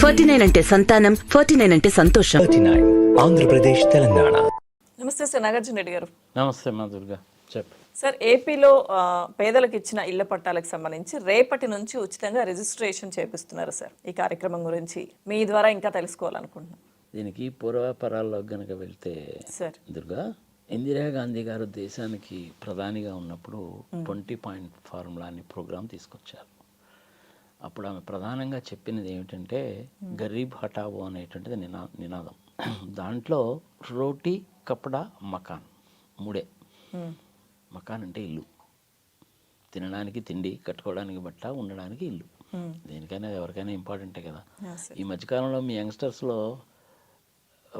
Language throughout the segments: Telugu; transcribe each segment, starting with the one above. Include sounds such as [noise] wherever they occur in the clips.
ఫార్టీ నైన్ అంటే సంతానం ఫార్టీ నైన్ అంటే సంతోషం. ఆంధ్రప్రదేశ్ తెలంగాణ. నమస్తే సార్ నాగార్జున రెడ్డి గారు. నమస్తే మా దుర్గా చెప్పు. సార్ ఏపీలో పేదలకు ఇచ్చిన ఇళ్ళ పట్టాలకు సంబంధించి రేపటి నుంచి ఉచితంగా రిజిస్ట్రేషన్ చేపిస్తున్నారు సార్ ఈ కార్యక్రమం గురించి. మీ ద్వారా ఇంకా తెలుసుకోవాలనుకుంటున్నాం. దీనికి పూర్వాపరాల్లో గనక వెళ్తే సార్. దుర్గా ఇందిరాగాంధీ గారు దేశానికి ప్రధానిగా ఉన్నప్పుడు ట్వంటీ పాయింట్ ఫార్ములా అని ప్రోగ్రాం తీసుకొచ్చారు. అప్పుడు ఆమె ప్రధానంగా చెప్పినది ఏమిటంటే గరీబ్ హఠావో అనేటువంటిది నినా నినాదం. [clears throat] దాంట్లో రోటీ కపడా మకాన్ మూడే. మకాన్ అంటే ఇల్లు. తినడానికి తిండి కట్టుకోవడానికి బట్ట ఉండడానికి ఇల్లు. దేనికైనా ఎవరికైనా ఇంపార్టెంటే కదా. ఈ మధ్యకాలంలో మీ యంగ్స్టర్స్లో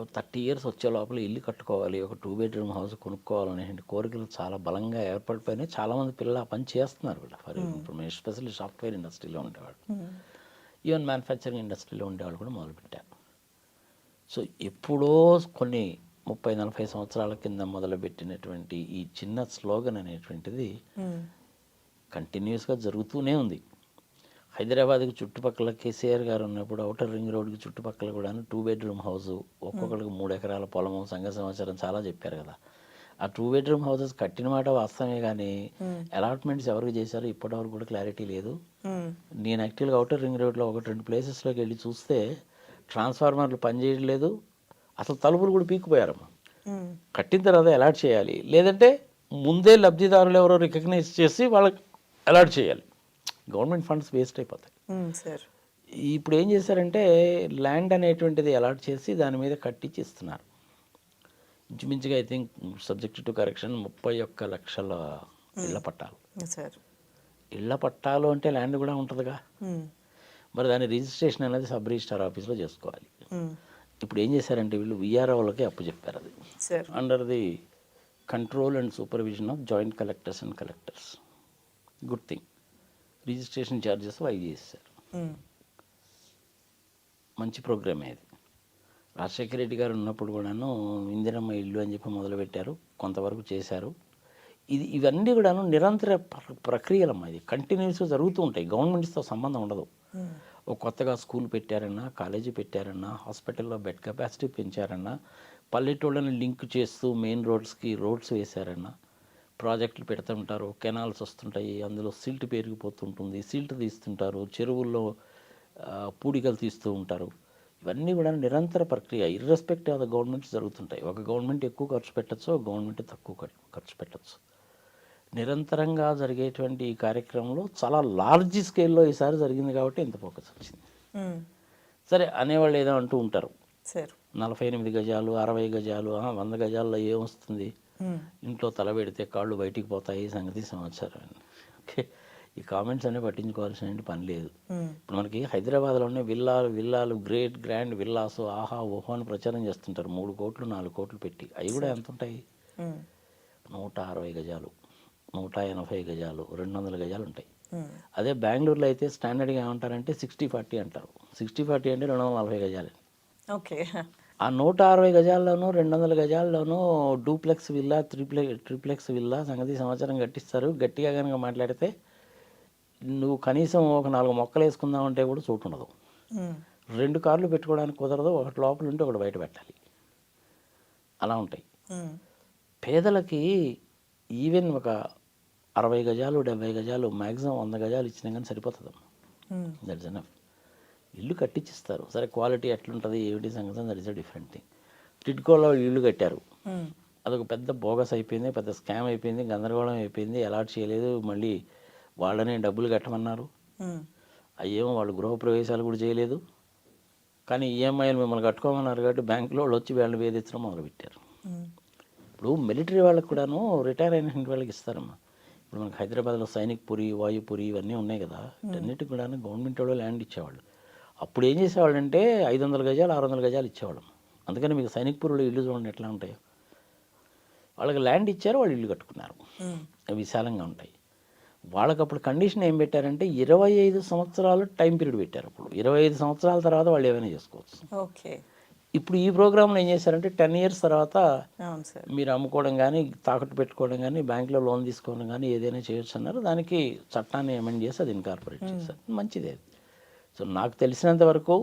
థర్టీ ఇయర్స్ వచ్చే లోపల ఇల్లు కట్టుకోవాలి ఒక టూ బెడ్రూమ్ హౌస్ కొనుక్కోవాలనే కోరికలు చాలా బలంగా ఏర్పడిపోయినాయి. చాలామంది పిల్లలు ఆ పని చేస్తున్నారు కూడా. ఫర్ ఇప్పుడు ఎస్పెషల్లీ సాఫ్ట్వేర్ ఇండస్ట్రీలో ఉండేవాళ్ళు. ఈవెన్ మ్యానుఫ్యాక్చరింగ్ ఇండస్ట్రీలో ఉండేవాళ్ళు కూడా మొదలుపెట్టారు సో ఎప్పుడో కొన్ని ముప్పై నలభై సంవత్సరాల కింద మొదలుపెట్టినటువంటి ఈ చిన్న స్లోగన్ అనేటువంటిది. కంటిన్యూస్గా జరుగుతూనే ఉంది. హైదరాబాద్కి చుట్టుపక్కల కేసీఆర్ గారు ఉన్నప్పుడు అవుటర్ రింగ్ రోడ్కి చుట్టుపక్కల కూడా టూ బెడ్రూమ్ హౌస్ ఒక్కొక్కరికి మూడు ఎకరాల పొలము సంఘ సమాచారం చాలా చెప్పారు కదా. ఆ టూ బెడ్రూమ్ హౌసెస్ కట్టిన మాట వాస్తవమే కానీ అలాట్మెంట్స్ ఎవరికి చేశారో ఇప్పటివరకు కూడా క్లారిటీ లేదు. నేను యాక్చువల్గా అవుటర్ రింగ్ రోడ్లో ఒకటి రెండు ప్లేసెస్లోకి వెళ్ళి చూస్తే ట్రాన్స్ఫార్మర్లు పనిచేయట్లేదు. అసలు తలుపులు కూడా పీక్కుపోయారమ్మా. మ్మ్. కట్టిన తర్వాత అలాట్ చేయాలి. లేదంటే ముందే లబ్ధిదారులు ఎవరో రికగ్నైజ్ చేసి వాళ్ళకి అలాట్ చేయాలి. గవర్నమెంట్ ఫండ్స్ వేస్ట్ అయిపోతాయి. ఇప్పుడు ఏం చేశారంటే ల్యాండ్ అనేటువంటిది అలాట్ చేసి దాని మీద కట్టించి ఇస్తున్నారు ఇంచుమించుగా I think subject to correction ముప్పై ఒక్క లక్షల ఇళ్ళ పట్టాలు. సార్. ఇళ్ళ పట్టాలు అంటే ల్యాండ్ కూడా ఉంటుందిగా. మరి దాని రిజిస్ట్రేషన్ అనేది సబ్ రిజిస్టార్ ఆఫీస్లో చేసుకోవాలి. ఇప్పుడు ఏం చేశారంటే వీళ్ళు విఆర్ఓలకి అప్పు చెప్పారు అది. Sir. Under the control and supervision of joint collectors and collectors good thing registration charges waive చేశారు మ్మ్. మంచి ప్రోగ్రామే ఇది రాజశేఖర రెడ్డి గారు ఉన్నప్పుడు కూడాను ఇందిరమ్మ ఇల్లు అని చెప్పి మొదలుపెట్టారు కొంతవరకు చేశారు. ఇది ఇవన్నీ కూడాను నిరంతర ప్ర- ప్రక్రియలమ్మా ఇది. కంటిన్యూస్గా జరుగుతూ ఉంటాయి. గవర్నమెంట్స్తో సంబంధం ఉండదు. ఒక కొత్తగా స్కూల్ పెట్టారన్నా కాలేజీ పెట్టారన్నా హాస్పిటల్లో బెడ్ కెపాసిటీ పెంచారన్నా పల్లెటూళ్ళని లింక్ చేస్తూ మెయిన్ రోడ్స్కి రోడ్స్ వేశారన్నా ప్రాజెక్టులు పెడుతుంటారు కెనాల్స్ వస్తుంటాయి అందులో సిల్ట్ పెరిగిపోతుంటుంది సిల్ట్ తీస్తుంటారు చెరువుల్లో పూడికలు తీస్తూ ఉంటారు. ఇవన్నీ కూడా నిరంతర ప్రక్రియ ఇర్రెస్పెక్ట్ ఆఫ్ ద గవర్నమెంట్స్ జరుగుతుంటాయి. ఒక గవర్నమెంట్ ఎక్కువ ఖర్చు పెట్టచ్చు ఒక గవర్నమెంట్ తక్కువ ఖర్- ఖర్చు పెట్టచ్చు. నిరంతరంగా జరిగేటువంటి ఈ కార్యక్రమంలో చాలా లార్జ్ స్కేల్లో ఈసారి జరిగింది కాబట్టి ఇంత ఫోకస్ వచ్చింది. సరే అనేవాళ్ళు ఏదో అంటూ ఉంటారు. సార్. నలభై ఎనిమిది గజాలు అరవై గజాలు వంద గజాల్లో ఏమొస్తుంది. ఇంట్లో తల పెడితే కాళ్ళు బయటికి పోతాయి సంగతి సమాచారం. ఓకే. ఈ కామెంట్స్ అన్నీ పట్టించుకోవాల్సిన పని లేదు. ఇప్పుడు మనకి హైదరాబాద్లోనే విల్లాలు విల్లాలు గ్రేట్ గ్రాండ్ విల్లాస్ ఆహా ఓహో అని ప్రచారం చేస్తుంటారు. మూడు కోట్లు నాలుగు కోట్లు పెట్టి. అవి కూడా ఎంత ఉంటాయి. నూట అరవై గజాలు నూట ఎనభై గజాలు రెండు వందల గజాలు ఉంటాయి. అదే బెంగళూరులో అయితే స్టాండర్డ్గా ఏమంటారంటే సిక్స్టీ ఫార్టీ అంటారు. సిక్స్టీ ఫార్టీ అంటే రెండు వందల నలభై గజాలు. ఓకే. ఆ నూట అరవై గజాల్లోనూ రెండు వందల గజాల్లోనూ డూప్లెక్స్ విల్లా త్రిప్లె ట్రిప్లెక్స్ విల్లా సంగతి సంవత్సరం కట్టిస్తారు గట్టిగా కనుక మాట్లాడితే నువ్వు కనీసం ఒక నాలుగు మొక్కలు వేసుకుందామంటే కూడా చోటు ఉండదు. రెండు కార్లు పెట్టుకోవడానికి కుదరదు. ఒకటి లోపల ఉంటే ఒకటి బయట పెట్టాలి. అలా ఉంటాయి. పేదలకి ఈవెన్ ఒక అరవై గజాలు డెబ్బై గజాలు మ్యాక్సిమం వంద గజాలు ఇచ్చినా కానీ సరిపోతుందమ్మా. మ్మ్. దట్స్ ఎనఫ్ ఇల్లు కట్టించిస్తారు. సరే క్వాలిటీ ఎట్లుంటుంది ఏమిటి సంగతి that is a different thing టిడ్కోలో ఇల్లు కట్టారు. అదొక పెద్ద బోగస్ అయిపోయింది పెద్ద స్కామ్ అయిపోయింది గందరగోళం అయిపోయింది అలాట్ చేయలేదు మళ్ళీ వాళ్ళనే డబ్బులు కట్టమన్నారు. అయ్యేమో వాళ్ళు గృహప్రవేశాలు కూడా చేయలేదు. కానీ ఈఎంఐలు మిమ్మల్ని కట్టుకోమన్నారు కాబట్టి బ్యాంకులో వాళ్ళు వచ్చి వాళ్ళని వేధించడం మొదలుపెట్టారు. ఇప్పుడు మిలిటరీ వాళ్ళకి కూడాను రిటైర్ అయిన వాళ్ళకి ఇస్తారమ్మా. ఇప్పుడు మనకి హైదరాబాద్లో సైనిక్ పురి వాయుపురి ఇవన్నీ ఉన్నాయి కదా. వీటన్నిటికి కూడా గవర్నమెంట్ వాళ్ళు ల్యాండ్ ఇచ్చేవాళ్ళు. అప్పుడు ఏం చేసేవాళ్ళు అంటే ఐదు వందల గజాలు ఆరు వందల గజాలు ఇచ్చేవాళ్ళం. అందుకని మీకు సైనిక్ పురులో ఇల్లు చూడండి ఎట్లా ఉంటాయో. వాళ్ళకి ల్యాండ్ ఇచ్చారు వాళ్ళు ఇల్లు కట్టుకున్నారు. విశాలంగా ఉంటాయి. వాళ్ళకి అప్పుడు కండిషన్ ఏం పెట్టారంటే ఇరవై ఐదు సంవత్సరాలు టైం పీరియడ్ పెట్టారు అప్పుడు. ఇరవై ఐదు సంవత్సరాల తర్వాత వాళ్ళు ఏమైనా చేసుకోవచ్చు. ఓకే. ఇప్పుడు ఈ ప్రోగ్రాంలో ఏం చేశారంటే టెన్ ఇయర్స్ తర్వాత మీరు అమ్ముకోవడం కానీ తాకట్టు పెట్టుకోవడం కానీ బ్యాంకులో లోన్ తీసుకోవడం కానీ ఏదైనా చేయొచ్చు అన్నారు. దానికి చట్టాన్ని అమెండ్ చేసి అది ఇన్కార్పొరేట్ చేశారు. మంచిదే సో నాకు తెలిసినంత వరకు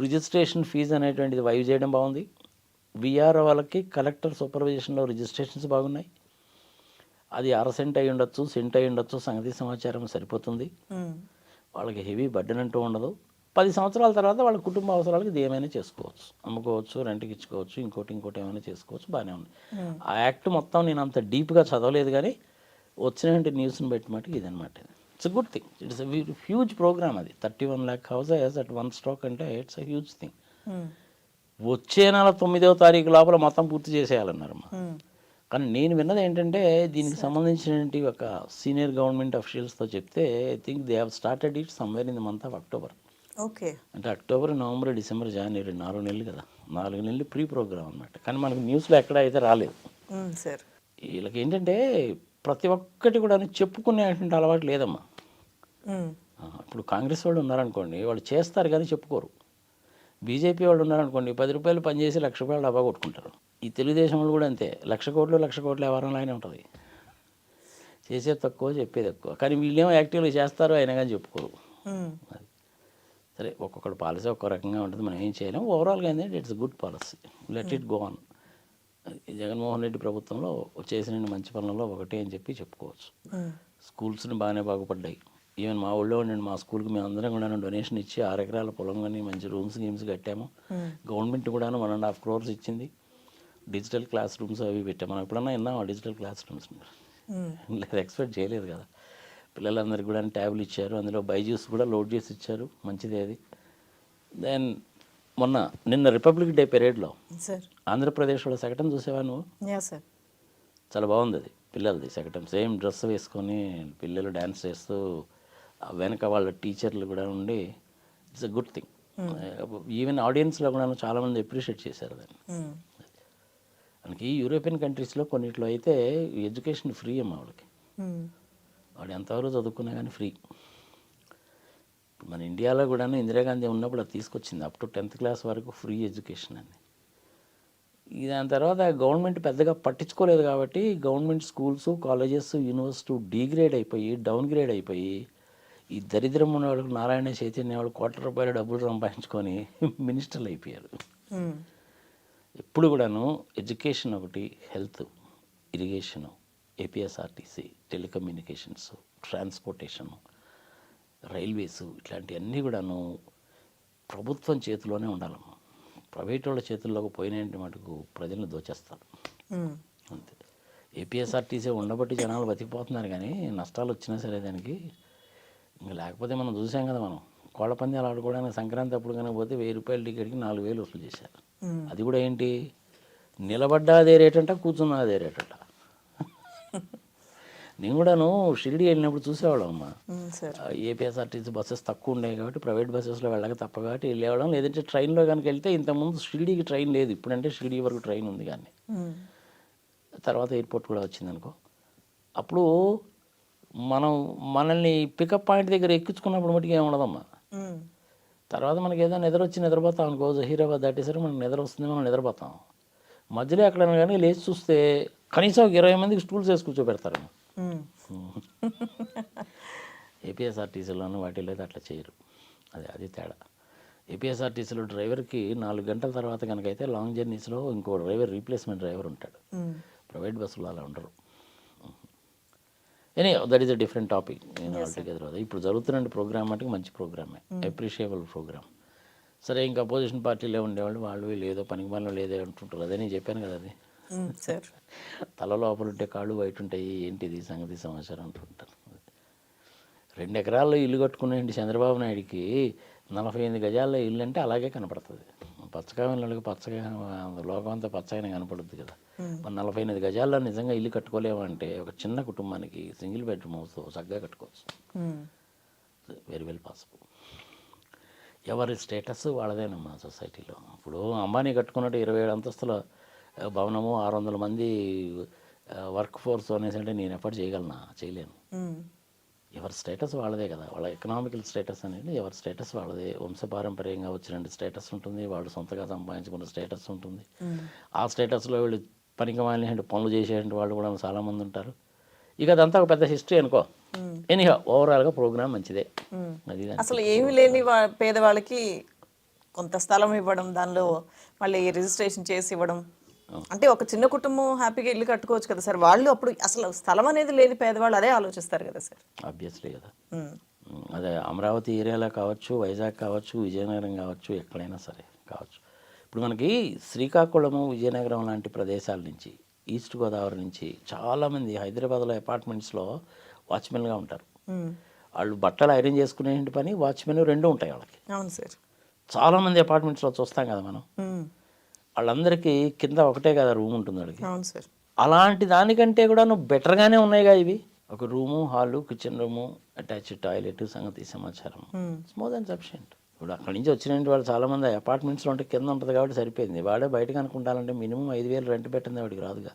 రిజిస్ట్రేషన్ ఫీజు అనేటువంటిది వైవ్ చేయడం బాగుంది. విఆర్ వాళ్ళకి కలెక్టర్ సూపర్విజేషన్లో రిజిస్ట్రేషన్స్ బాగున్నాయి. అది అర సెంట్ అయి ఉండొచ్చు సెంట్ అయి ఉండొచ్చు సంగతి సమాచారం సరిపోతుంది. వాళ్ళకి హెవీ బడ్డన్ అంటూ ఉండదు. పది సంవత్సరాల తర్వాత వాళ్ళ కుటుంబ అవసరాలకు ఏమైనా చేసుకోవచ్చు. అమ్ముకోవచ్చు రెంట్కి ఇచ్చుకోవచ్చు ఇంకోటి ఇంకోటి ఏమైనా చేసుకోవచ్చు బాగానే ఉంది. ఆ యాక్ట్ మొత్తం నేను అంత డీప్గా చదవలేదు కానీ వచ్చినటువంటి న్యూస్ని బట్టి మటుకు ఇదనమాట it's a good thing it's huge programme అది. Thirty one lakh houses at one stroke అంటే ఇట్స్ అ హ్యూజ్ థింగ్ వచ్చే నెల తొమ్మిదవ తారీఖు లోపల మొత్తం పూర్తి చేసేయాలన్నారమ్మా ఉమ్, కానీ నేను విన్నది ఏంటంటే దీనికి సంబంధించినటువంటి ఒక సీనియర్ గవర్నమెంట్ అఫీషియల్స్తో చెప్తే I think they have started it somewhere in the month of October okay. అంటే అక్టోబర్ నవంబర్ డిసెంబర్ జనవరి నాలుగు నెలలు కదా. నాలుగు నెలలు ప్రీ ప్రోగ్రామ్ అనమాట కానీ మనకు న్యూస్లో ఎక్కడ అయితే రాలేదు. ఉమ్, సార్. వీళ్ళకి ఏంటంటే ప్రతి ఒక్కటి కూడా చెప్పుకునేటువంటి అలవాటు లేదమ్మా. ఇప్పుడు కాంగ్రెస్ వాళ్ళు ఉన్నారనుకోండి వాళ్ళు చేస్తారు కానీ చెప్పుకోరు. బీజేపీ వాళ్ళు ఉన్నారనుకోండి పది రూపాయలు పనిచేసి లక్ష రూపాయలు డబ్బా కొట్టుకుంటారు. ఈ తెలుగుదేశం వాళ్ళు కూడా అంతే లక్ష కోట్లు లక్ష కోట్ల వ్యవహారం లాగానే ఉంటుంది. చేసేది తక్కువ చెప్పేది ఎక్కువ. కానీ వీళ్ళేమో యాక్టివ్గా చేస్తారు అయినా కానీ చెప్పుకోరు. సరే ఒక్కొక్కటి పాలసీ ఒక్కో రకంగా ఉంటుంది మనం ఏం చేయలేం. ఓవరాల్గా ఏంటంటే it's good policy let it go on Jaganmohan Reddy ప్రభుత్వంలో చేసిన మంచి పనులలో ఒకటి అని చెప్పి చెప్పుకోవచ్చు. స్కూల్స్ని బాగానే బాగుపడ్డాయి. ఈవెన్ మా ఊళ్ళో ఉండండి మా స్కూల్కి మేము అందరం కూడా డొనేషన్ ఇచ్చి ఆరు ఎకరాల పొలం కానీ మంచి రూమ్స్ గేమ్స్ కట్టాము. గవర్నమెంట్ కూడాను వన్ అండ్ హాఫ్ క్రోర్స్ ఇచ్చింది. డిజిటల్ క్లాస్ రూమ్స్ అవి పెట్టాము. మనం ఎప్పుడన్నా విన్నాం డిజిటల్ క్లాస్ రూమ్స్ లేదు ఎక్స్పెక్ట్ చేయలేదు కదా. పిల్లలందరికీ కూడా ట్యాబ్లు ఇచ్చారు. అందులో బైజ్యూస్ కూడా లోడ్ చేసి ఇచ్చారు. మంచిదే అది. దెన్ మొన్న నిన్న రిపబ్లిక్ డే సార్ ఆంధ్రప్రదేశ్లో శకటం చూసేవా నువ్వు? చాలా బాగుంది అది. పిల్లలది శకటం సేమ్ డ్రెస్ వేసుకొని పిల్లలు డ్యాన్స్ చేస్తూ వెనక వాళ్ళ టీచర్లు కూడా ఉండి it's a good thing even ఆడియన్స్లో కూడా చాలామంది అప్రిషియేట్ చేశారు దాన్ని. మనకి యూరోపియన్ కంట్రీస్లో కొన్నిట్లో అయితే ఎడ్యుకేషన్ ఫ్రీ అమ్మ వాళ్ళకి. ఉమ్, వాడు ఎంతవరకు చదువుకున్నా కానీ ఫ్రీ మన ఇండియాలో కూడా ఇందిరాగాంధీ ఉన్నప్పుడు అది తీసుకొచ్చింది అప్ టు టెన్త్ క్లాస్ వరకు ఫ్రీ ఎడ్యుకేషన్ అని. దాని తర్వాత గవర్నమెంట్ పెద్దగా పట్టించుకోలేదు కాబట్టి government schools colleges university degrade అయిపోయి డౌన్ గ్రేడ్ అయిపోయి ఈ దరిద్రం ఉన్న వాళ్ళకి నారాయణ చైతన్య వాళ్ళు కోట్ల రూపాయల డబ్బులు సంపాదించుకొని [laughs] మినిస్టర్లు అయిపోయారు. ఎప్పుడు కూడాను ఎడ్యుకేషన్ ఒకటి health irrigation APSRTC telecommunications transportation railways ఇట్లాంటివన్నీ కూడాను ప్రభుత్వం చేతిలోనే ఉండాలమ్మా. ప్రైవేట్ వాళ్ళ చేతుల్లోకి పోయినంటి మటుకు ప్రజలను దోచేస్తారు. అంతే. ఏపీఎస్ఆర్టీసీ ఉండబట్టి జనాలు బతికిపోతున్నారు కానీ నష్టాలు వచ్చినా సరే దానికి లేకపోతే మనం చూసాం కదా మనం. కోళ్ళ పందాలు ఆడుకోవడానికి సంక్రాంతి అప్పుడు కనుక పోతే వెయ్యి రూపాయల టికెట్కి నాలుగు వేలు వసూలు చేశారు. అది కూడా ఏంటి? నిలబడ్డా అదే రేట్ అంట కూర్చున్నా అదే రేట్ అంట. [laughs] నేను కూడాను షిరిడి వెళ్ళినప్పుడు చూసేవాళ్ళం అమ్మ ఏపీఎస్ఆర్టీసీ బస్సెస్ తక్కువ ఉండేవి కాబట్టి ప్రైవేట్ బస్సెస్లో వెళ్ళక తప్ప కాబట్టి వెళ్ళేవాళ్ళం. లేదంటే ట్రైన్లో కనుక వెళ్తే ఇంతకుముందు షిరిడీకి ట్రైన్ లేదు. ఇప్పుడంటే షిరిడీ వరకు ట్రైన్ ఉంది కానీ. తర్వాత ఎయిర్పోర్ట్ కూడా వచ్చింది అనుకో అప్పుడు మనం మనల్ని పికప్ పాయింట్ దగ్గర ఎక్కించుకున్నప్పుడు మటుకు ఏమి ఉండదమ్మా తర్వాత మనకి ఏదో నిద్ర వచ్చి నిద్రపోతాం అనుకో హీరాబాద్ దాటేసరికి మనకు నిద్ర వస్తుంది మనం నిద్రపోతాం. మధ్యలో ఎక్కడైనా కానీ లేచి చూస్తే కనీసం ఒక ఇరవై మందికి స్టూల్స్ వేసి కూర్చోబెడతారు [laughs] ఏపీఎస్ఆర్టీసీలోనూ వాటిలో అయితే అట్లా చేయరు. అది అది తేడా. ఏపీఎస్ఆర్టీసీలో డ్రైవర్కి నాలుగు గంటల తర్వాత కనుకైతే లాంగ్ జర్నీస్లో ఇంకో డ్రైవర్ రీప్లేస్మెంట్ డ్రైవర్ ఉంటాడు. ప్రైవేట్ బస్సులో అలా ఉండరు. Any that is a different topic నేను ఆల్టుగెదర్ అది ఇప్పుడు జరుగుతున్న ప్రోగ్రామ్ మటుకు మంచి ప్రోగ్రామే అప్రిషియబుల్ ప్రోగ్రామ్ సరే ఇంకా అపోజిషన్ పార్టీలో ఉండేవాళ్ళు వాళ్ళు ఏదో పనికి పనులు లేదో అంటుంటారు. అదే నేను చెప్పాను కదా అది. సార్ తల లోపల ఉంటే కాళ్ళు బయట ఉంటాయి. ఏంటిది సంగతి సమాచారం అంటుంటారు. రెండు ఎకరాల్లో ఇల్లు కట్టుకునేంటి చంద్రబాబు నాయుడికి? నలభై ఎనిమిది గజాల్లో ఇల్లు అంటే అలాగే కనపడుతుంది. పచ్చగా వాళ్ళకి పచ్చగా లోకం అంతా పచ్చగానే కనపడుద్ది కదా. మరి నలభై ఎనిమిది గజాల్లో నిజంగా ఇల్లు కట్టుకోలేమంటే ఒక చిన్న కుటుంబానికి సింగిల్ బెడ్రూమ్ హౌస్ చక్కగా కట్టుకోవచ్చు. వెరీ వెల్ పాసిబుల్ ఎవరి స్టేటస్ వాళ్ళదేనమ్మా సొసైటీలో? ఇప్పుడు అంబానీ కట్టుకున్నట్టు ఇరవై ఏడు అంతస్తుల భవనము ఆరు వందల మంది వర్క్ ఫోర్స్ అనేసి అంటే నేను ఎఫర్ట్ చేయగలనా? చేయలేను. ఎవరి స్టేటస్ వాళ్ళదే కదా. వాళ్ళ ఎకనామికల్ స్టేటస్ అనేది ఎవరి స్టేటస్ వాళ్ళదే. వంశపారంపర్యంగా వచ్చిన స్టేటస్ ఉంటుంది. వాళ్ళు సొంతగా సంపాదించుకున్న స్టేటస్ ఉంటుంది. ఆ స్టేటస్లో వీళ్ళు పనికి మాలిన పనులు చేసేటువంటి వాళ్ళు కూడా చాలామంది ఉంటారు. ఇక అదంతా ఒక పెద్ద హిస్టరీ అనుకో. ఎనీహా ఓవరాల్గా ప్రోగ్రామ్ మంచిదే. అది అసలు ఏమీ లేని పేదవాళ్ళకి కొంత స్థలం ఇవ్వడం దానిలో మళ్ళీ రిజిస్ట్రేషన్ చేసి ఇవ్వడం అంటే ఒక చిన్న కుటుంబం హ్యాపీగా ఇల్లు కట్టుకోవచ్చు కదా సార్. వాళ్ళు అప్పుడు అసలు స్థలం అనేది లేని పేదవాళ్ళు అదే ఆలోచిస్తారు కదా సార్. ఆబ్వియస్లీ కదా. అదే అమరావతి ఏరియాలో కావచ్చు వైజాగ్ కావచ్చు విజయనగరం కావచ్చు ఎక్కడైనా సరే కావచ్చు. ఇప్పుడు మనకి శ్రీకాకుళము విజయనగరం లాంటి ప్రదేశాల నుంచి ఈస్ట్ గోదావరి నుంచి చాలామంది హైదరాబాద్లో అపార్ట్మెంట్స్లో వాచ్మెన్గా ఉంటారు. వాళ్ళు బట్టలు ఐరన్ చేసుకునే పని వాచ్మెన్ రెండు ఉంటాయి వాళ్ళకి. అవును సార్. చాలామంది అపార్ట్మెంట్స్లో చూస్తాం కదా మనం. వాళ్ళందరికీ కింద ఒకటే కదా రూమ్ ఉంటుంది వాళ్ళకి. అవును సార్. అలాంటి దానికంటే కూడా నువ్వు బెటర్గానే ఉన్నాయిగా ఇవి. ఒక room hall kitchen room attached toilet సంగతి సమాచారం. మోర్ దాన్ సఫిషియంట్ ఇప్పుడు అక్కడి నుంచి వచ్చిన వాళ్ళు చాలామంది అపార్ట్మెంట్స్లో ఉంటే కింద ఉంటుంది కాబట్టి సరిపోయింది. వాడే బయటకు అనుకుంటానంటే మినిమం ఐదు వేలు రెంట్ పెట్టింది వాడికి రాదుగా.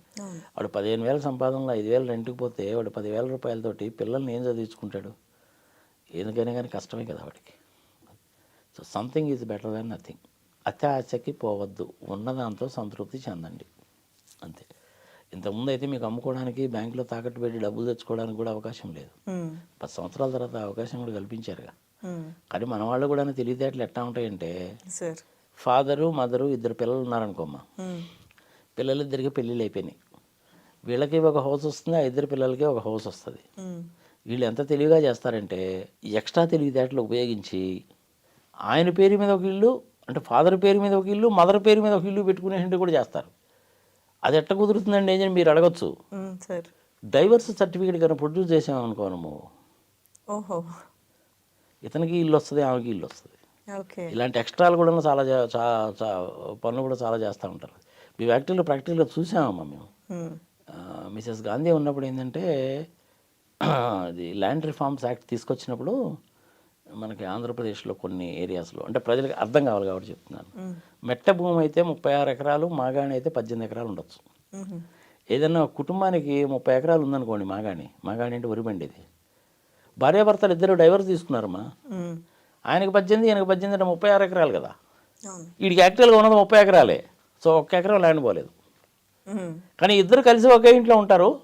వాడు పదిహేను వేల సంపాదనలో ఐదు వేలు రెంట్కి పోతే వాడు పదివేల రూపాయలతోటి పిల్లల్ని ఏం చదివించుకుంటాడు? ఎందుకైనా కానీ కష్టమే కదా వాడికి. So something is better than nothing అతి ఆశకి పోవద్దు. ఉన్నదాంతో సంతృప్తి చెందండి. అంతే. ఇంతకుముందు అయితే మీకు అమ్ముకోవడానికి బ్యాంకులో తాకట్టు పెట్టి డబ్బులు తెచ్చుకోవడానికి కూడా అవకాశం లేదు. పది సంవత్సరాల తర్వాత అవకాశం కూడా కల్పించారుగా. కానీ మన వాళ్ళు కూడా తెలివితేటలు ఎట్లా ఉంటాయంటే ఫాదరు మదరు ఇద్దరు పిల్లలు ఉన్నారనుకోమ్మా. పిల్లలిద్దరికి పెళ్ళిళ్ళు అయిపోయినాయి. వీళ్ళకి ఒక హౌస్ వస్తుంది ఆ ఇద్దరు పిల్లలకి ఒక హౌస్ వస్తుంది. వీళ్ళు ఎంత తెలివిగా చేస్తారంటే ఎక్స్ట్రా తెలివితేటలు ఉపయోగించి ఆయన పేరు మీద ఒక ఇల్లు అంటే ఫాదర్ పేరు మీద ఒక ఇల్లు మదర్ పేరు మీద ఒక ఇల్లు పెట్టుకునేటువంటి కూడా చేస్తారు. అది ఎట్ట కుదురుతుందండి ఏం మీరు అడగచ్చు. డైవర్స్ సర్టిఫికేట్ కనుక ప్రొడ్యూస్ చేసామనుకో ఓహో. ఇతనికి ఇల్లు వస్తుంది ఆమెకి ఇల్లు వస్తుంది. ఇలాంటి ఎక్స్ట్రాలు కూడా చాలా పనులు కూడా చాలా చేస్తూ ఉంటారు. మీ ఫ్యాక్టరీలో ప్రాక్టికల్గా చూసామమ్మా మేము. మిసెస్ గాంధీ ఉన్నప్పుడు ఏంటంటే [clears throat] అది ల్యాండ్ రిఫార్మ్స్ యాక్ట్ తీసుకొచ్చినప్పుడు మనకి ఆంధ్రప్రదేశ్లో కొన్ని ఏరియాస్లో అంటే ప్రజలకు అర్థం కావాలి కాబట్టి చెప్తున్నాను. మెట్ట భూమి అయితే ముప్పై ఆరు ఎకరాలు మాగాణి అయితే పద్దెనిమిది ఎకరాలు ఉండొచ్చు. ఏదైనా కుటుంబానికి ముప్పై ఎకరాలు ఉందనుకోండి మాగాణి మాగాణి అంటే వరిబండి ఇది. భార్యాభర్తలు ఇద్దరు డైవర్స్ తీసుకున్నారమ్మా. ఆయనకి పద్దెనిమిది ఈయనకి పద్దెనిమిది అంటే ముప్పై ఆరు ఎకరాలు కదా. వీడికి యాక్చువల్గా ఉన్నది ముప్పై ఎకరాలే. సో ఒక్క ఎకరం ల్యాండ్ పోలేదు. కానీ ఇద్దరు కలిసి ఒకే ఇంట్లో ఉంటారు.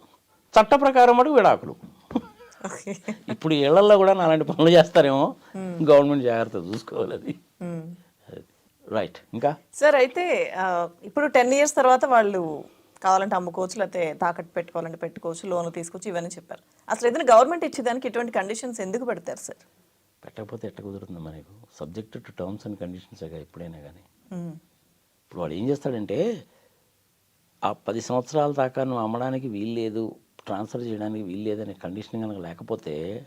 చట్ట ప్రకారం మటుకు విడాకులు. ఇప్పుడు ఇళ్ళలో కూడా అలాంటి పనులు చేస్తారేమో. గవర్నమెంట్ జాగ్రత్త చూసుకోవాలి అది. రైట్ ఇంకా? సార్ అయితే ఇప్పుడు టెన్ ఇయర్స్ తర్వాత వాళ్ళు కావాలంటే అమ్ముకోవచ్చు లేకపోతే తాకట్టు పెట్టుకోవాలంటే పెట్టుకోవచ్చు లోన్ తీసుకోవచ్చు ఇవన్నీ చెప్పారు. అసలు ఏదైనా గవర్నమెంట్ ఇచ్చేదానికి ఇటువంటి కండిషన్స్ ఎందుకు పెడతారు సార్ పెట్టకపోతే ఎట్ట కుదురుతుంది మనకు subject to terms and conditions ఎప్పుడైనా కానీ ఉమ్. ఇప్పుడు వాడు ఏం చేస్తాడంటే ఆ పది సంవత్సరాల దాకా నువ్వు అమ్మడానికి వీలు లేదు ట్రాన్స్ఫర్ చేయడానికి వీలు లేదనే కండిషన్ కనుక లేకపోతే.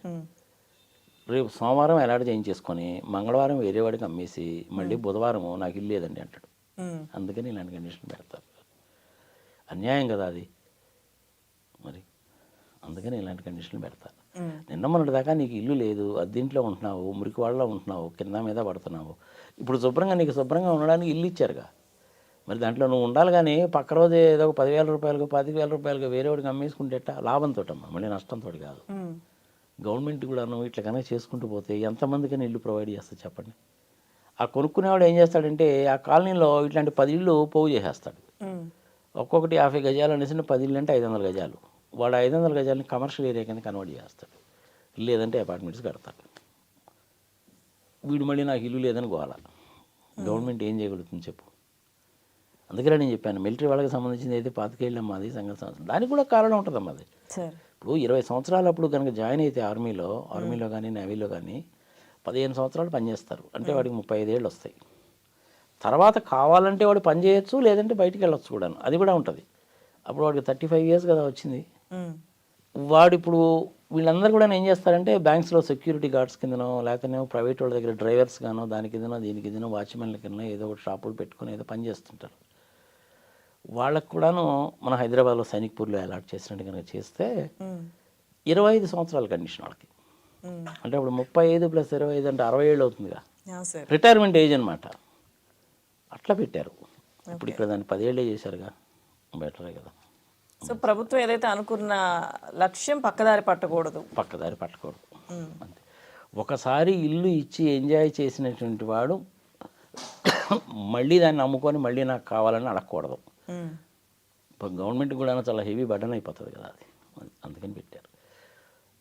రేపు సోమవారం ఎలాంటి చేయించేసుకొని మంగళవారం వేరే వాడికి అమ్మేసి మళ్ళీ బుధవారం నాకు ఇల్లు లేదండి అంటాడు. అందుకని ఇలాంటి కండిషన్ పెడతారు. అన్యాయం కదా అది. మరి అందుకని ఇలాంటి కండిషన్లు పెడతారు. నిన్న మొన్నటి దాకా నీకు ఇల్లు లేదు అద్దీంట్లో ఉంటున్నావు మురికి వాళ్ళలో ఉంటున్నావు కింద మీద పడుతున్నావు. ఇప్పుడు శుభ్రంగా నీకు శుభ్రంగా ఉండడానికి ఇల్లు ఇచ్చారుగా. మరి దాంట్లో నువ్వు ఉండాలి కానీ పక్క రోజు ఏదో ఒక పదివేల రూపాయలకు పదివేల వేల రూపాయలకు వేరే వాడికి అమ్మేసుకుంటే ఎట్టా? లాభంతో అమ్మా మళ్ళీ నష్టంతో కాదు. గవర్నమెంట్ కూడా నువ్వు ఇట్లా కనుక చేసుకుంటూ పోతే ఎంతమందికైనా ఇల్లు ప్రొవైడ్ చేస్తా చెప్పండి. ఆ కొనుక్కునేవాడు ఏం చేస్తాడంటే ఆ కాలనీలో ఇట్లాంటి పది ఇళ్ళు పోగు చేసేస్తాడు. ఒక్కొక్కటి యాభై గజాలు అనేసి పది ఇళ్ళు అంటే ఐదు వందల గజాలు. వాడు ఐదు వందల గజాలని కమర్షియల్ ఏరియా కింద కన్వర్ట్ చేస్తాడు. లేదంటే అపార్ట్మెంట్స్ కడతాడు. వీడు మళ్ళీ నాకు ఇల్లు లేదని గోల. గవర్నమెంట్ ఏం చేయగలుగుతుంది చెప్పు? అందుకనే నేను చెప్పాను మిలిటరీ వాళ్ళకి సంబంధించింది అయితే పాతికేళ్ళమ్మా అది సంఘ సంవత్సరం. దానికి కూడా కారణం ఉంటుందమ్మా అది. సార్. ఇప్పుడు ఇరవై సంవత్సరాలు అప్పుడు కనుక జాయిన్ అయితే ఆర్మీలో ఆర్మీలో కానీ నేవీలో కానీ పదిహేను సంవత్సరాలు పనిచేస్తారు అంటే వాడికి ముప్పై ఐదేళ్ళు వస్తాయి. తర్వాత కావాలంటే వాడు పని చేయొచ్చు లేదంటే బయటికి వెళ్ళొచ్చు కూడా అది కూడా ఉంటుంది. అప్పుడు వాడికి థర్టీ ఫైవ్ ఇయర్స్ కదా వచ్చింది. వాడు ఇప్పుడు వీళ్ళందరూ కూడా ఏం చేస్తారంటే బ్యాంక్స్లో సెక్యూరిటీ గార్డ్స్ కిందనో లేకపోతే ప్రైవేట్ వాళ్ళ దగ్గర డ్రైవర్స్ గానో దాని కిందనో దీని కిందనో వాచ్మెన్ల కింద ఏదో ఒకటి షాపులు పెట్టుకొని ఏదో పని చేస్తుంటారు. వాళ్ళకు కూడాను మన హైదరాబాద్లో సైనిక్పూర్లో అలాట్ చేసినట్టు కనుక చేస్తే. ఇరవై ఐదు సంవత్సరాల కండిషన్ వాళ్ళకి. అంటే ఇప్పుడు ముప్పై ఐదు ప్లస్ ఇరవై ఐదు అంటే అరవై ఏళ్ళు అవుతుందిగా. రిటైర్మెంట్ ఏజ్ అనమాట అట్లా పెట్టారు. ఇప్పుడు ఇక్కడ దాన్ని పదేళ్ళే చేశారుగా. బెటరే కదా. సో ప్రభుత్వం ఏదైతే అనుకున్న లక్ష్యం పక్కదారి పట్టకూడదు. పక్కదారి పట్టకూడదు. అంతే. ఒకసారి ఇల్లు ఇచ్చి ఎంజాయ్ చేసినటువంటి వాడు మళ్ళీ దాన్ని నమ్ముకొని మళ్ళీ నాకు కావాలని అడగకూడదు. ఇప్పుడు గవర్నమెంట్ కూడా చాలా హెవీ బర్డన్ అయిపోతుంది కదా అది. అందుకని పెట్టారు.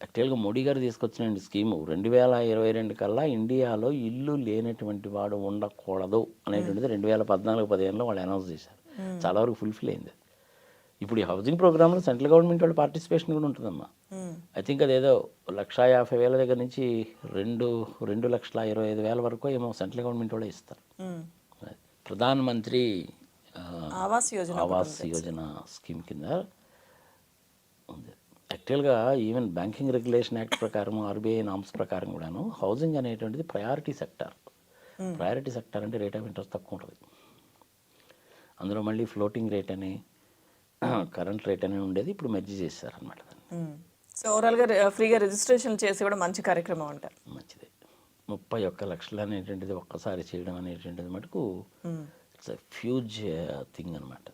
యాక్చువల్గా మోడీ గారు తీసుకొచ్చిన స్కీము రెండు వేల ఇరవై రెండు కల్లా ఇండియాలో ఇల్లు లేనటువంటి వాడు ఉండకూడదు అనేటువంటిది రెండు వేల పద్నాలుగు పదిహేనులో వాళ్ళు అనౌన్స్ చేశారు. చాలా వరకు ఫుల్ఫిల్ అయింది ఇప్పుడు ఈ హౌసింగ్ ప్రోగ్రాంలో సెంట్రల్ గవర్నమెంట్ వాళ్ళ పార్టిసిపేషన్ కూడా ఉంటుందమ్మా. ఐ థింక్ అదేదో లక్ష యాభై వేల దగ్గర నుంచి రెండు రెండు లక్షల ఇరవై ఐదు వేల వరకు ఏమో సెంట్రల్ గవర్నమెంట్ వాళ్ళే ఇస్తారు. ఉమ్. ఆవాస్ యోజన ఆవాస్. యోజన స్కీమ్ కింద ఉంది. యాక్చువల్గా ఈవెన్ బ్యాంకింగ్ రెగ్యులేషన్ యాక్ట్ ప్రకారం ఆర్బీఐ నామ్స్ ప్రకారం కూడాను హౌసింగ్ అనేటువంటిది ప్రయారిటీ సెక్టార్. ప్రయారిటీ సెక్టార్ అంటే రేట్ ఆఫ్ ఇంట్రెస్ట్ తక్కువ ఉంటుంది. అందులో మళ్ళీ ఫ్లోటింగ్ రేట్ అని కరెంట్ రేట్ అని ఉండేది ఇప్పుడు మెర్జీ దాన్ని. ఉమ్. సో ఓవరాల్గా ఫ్రీగా రిజిస్ట్రేషన్ చేసి కూడా మంచి కార్యక్రమం అంటారు మంచిది. ముప్పై ఒక్క లక్షలు అనేటువంటిది ఒక్కసారి చేయడం అనేటువంటిది మటుకు ఇట్స్ ఫ్యూజ్ థింగ్ అనమాట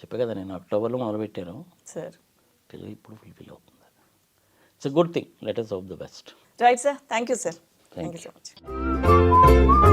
చెప్పే కదా నేను అక్టోబర్లో మొదలుపెట్టాను. సార్ ఇప్పుడు ఫుల్ఫిల్ అవుతుంది. It's a good thing let us of the best right sir thank you sir thank you. So much